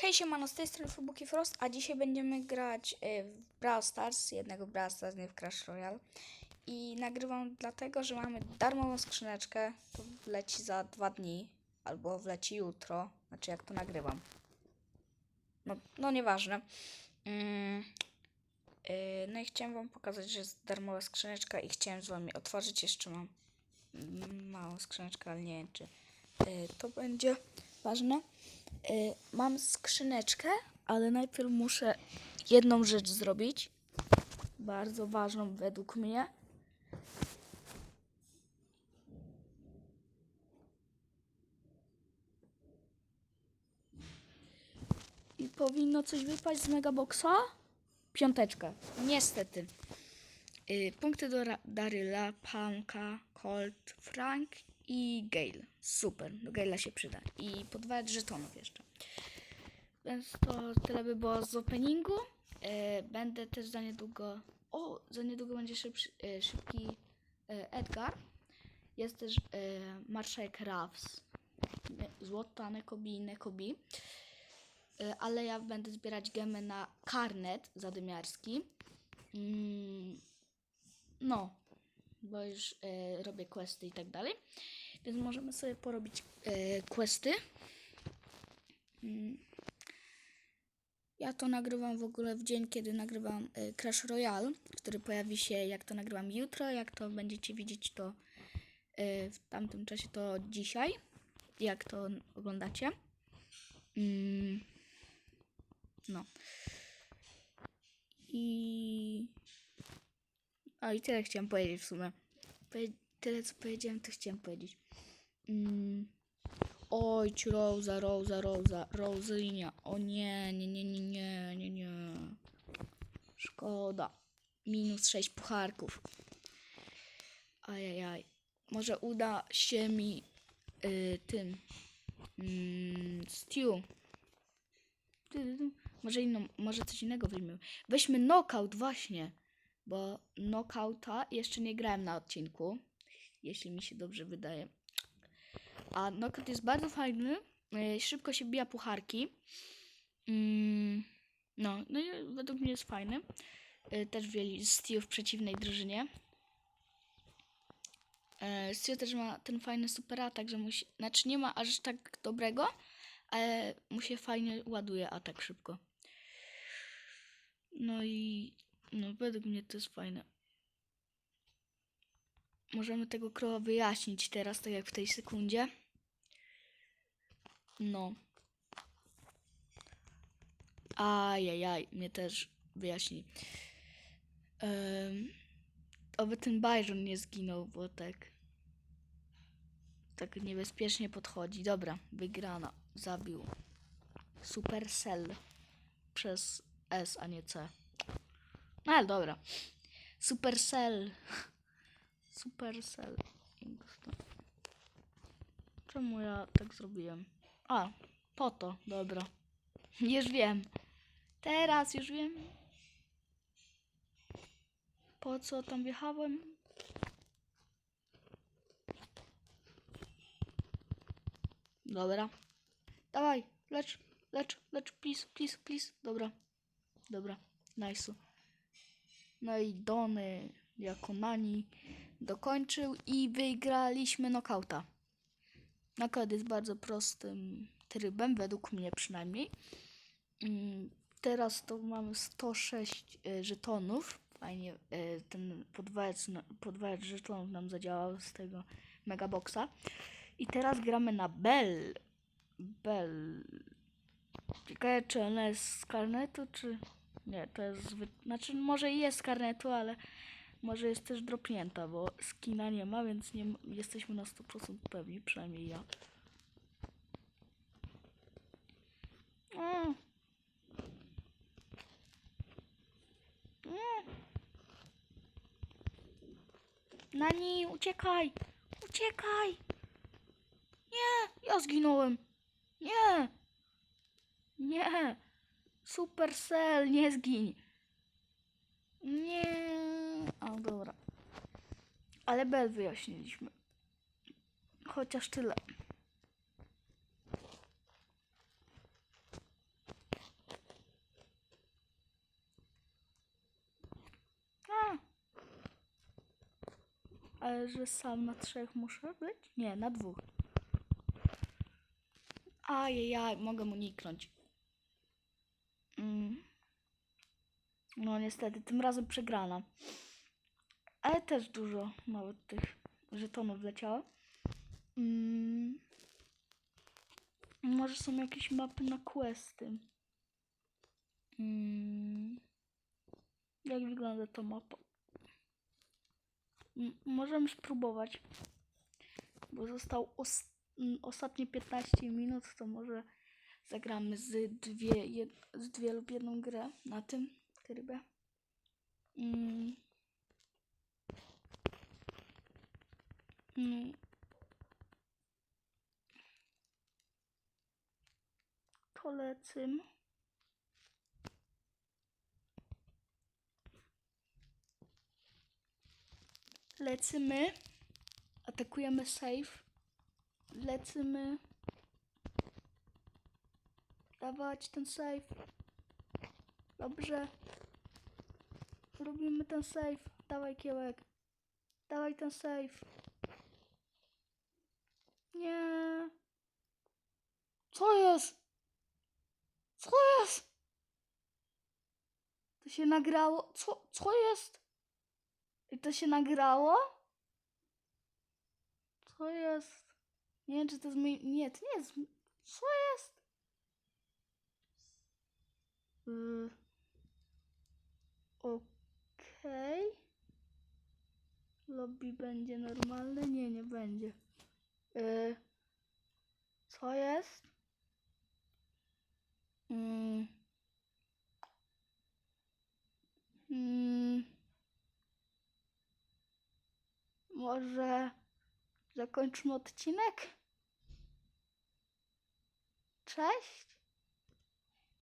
Hej siemano, z tej strony Fubuki Frost, a dzisiaj będziemy grać e, w Brawl Stars, jednego Brawl Stars, nie w Clash Royale. I nagrywam dlatego, że mamy darmową skrzyneczkę, to wleci za dwa dni, albo wleci jutro, znaczy jak to nagrywam. No, no nieważne. Mm, e, no i chciałem wam pokazać, że jest darmowa skrzyneczka i chciałem z wami otworzyć, jeszcze mam mm, małą skrzyneczkę, ale nie wiem czy e, to będzie ważne. Y, mam skrzyneczkę, ale najpierw muszę jedną rzecz zrobić. Bardzo ważną według mnie. I powinno coś wypaść z Megaboxa? Piąteczka. Niestety. Y, punkty do Daryla, Panka, Colt, Frank i Gale. Super, do Gale'a się przyda. I podwajać żetonów jeszcze. Więc to tyle by było z openingu. E, będę też za niedługo. O, za niedługo będzie e, szybki e, Edgar. Jest też marszałek. Nie, Złoto, Nekobi i Nekobi. Ale ja będę zbierać gemy na karnet zadymiarski. Mm, no, bo już robię questy i tak dalej. Więc możemy sobie porobić e, questy. Mm. Ja to nagrywam w ogóle w dzień, kiedy nagrywam e, Crash Royale, który pojawi się, jak to nagrywam jutro, jak to będziecie widzieć to e, w tamtym czasie, to dzisiaj, jak to oglądacie. Mm. No. I... A i tyle chciałem powiedzieć w sumie. Tyle co powiedziałem, to chciałem powiedzieć. Mm. Oj, Rosa, Rosa, Rosa, Rosinia. O nie, nie, nie, nie, nie, nie, nie. Szkoda. Minus 6 pucharków. Ajajaj. Może uda się mi y, tym mm, Stew. Może inną, może coś innego weźmiemy. Weźmy knockout właśnie. Bo knockouta jeszcze nie grałem na odcinku. Jeśli mi się dobrze wydaje. A knockout jest bardzo fajny. e, Szybko się bija pucharki. Mm, no, no i według mnie jest fajny. E, Też wzięli Steve w przeciwnej drużynie. E, Steve też ma ten fajny super atak, że musi. Znaczy nie ma aż tak dobrego, ale mu się fajnie ładuje atak szybko. No i no według mnie to jest fajne. Możemy tego krowa wyjaśnić teraz, tak jak w tej sekundzie. No. Ajajaj, mnie też wyjaśni. Um, oby ten Byron nie zginął, bo tak tak niebezpiecznie podchodzi. Dobra, wygrana. Zabił. Supercell. Przez S, a nie C. No ale dobra. Supercell. Supercell. Czemu ja tak zrobiłem? A, po to, dobra. Już wiem. Teraz już wiem. Po co tam wjechałem? Dobra. Dawaj, lecz, lecz, lecz, please, please, please. Dobra, dobra, nice. No i Dony jako Nani dokończył i wygraliśmy knockouta. Knockout jest bardzo prostym trybem, według mnie przynajmniej. Mm, Teraz to mamy 106 e, żetonów. Fajnie e, ten podwajacz, podwajacz żetonów nam zadziałał z tego megaboxa. I teraz gramy na Bell. Bell. Ciekawe, czy ona jest z karnetu, czy... Nie, to jest. Znaczy, może i jest z karnetu, ale może jest też dropnięta, bo skina nie ma, więc nie jesteśmy na 100% pewni, przynajmniej ja. Mm. Mm. Nani, uciekaj! Uciekaj! Nie, ja zginąłem. Nie. Nie. Supercell, nie zgiń. Nie. A dobra. Ale Bel wyjaśniliśmy. Chociaż tyle. A. Ale że sam na trzech muszę być? Nie, na dwóch. A ja mogę mu. Mm. No niestety, tym razem przegrana. Ale też dużo nawet tych żetonów wleciało. Mm. Może są jakieś mapy na questy. Mm. Jak wygląda ta mapa? Możemy spróbować. Bo został os- mm, ostatnie 15 minut, to może zagramy z dwie, z dwie lub jedną grę na tym trybie. Mm. Mm. To lecym. Lecymy. Atakujemy safe. Lecymy. Dawać ten safe. Dobrze. Robimy ten safe. Dawaj kiełek. Dawaj ten safe. Nie. Co jest? Co jest? To się nagrało. Co, co jest? I to się nagrało? Co jest? Nie wiem, czy to jest mój... Nie, to nie jest... Co jest? Y... Okej. Lobby będzie normalne? Nie, nie będzie. Y... Co jest? Mm. Mm. Może zakończmy odcinek? Cześć.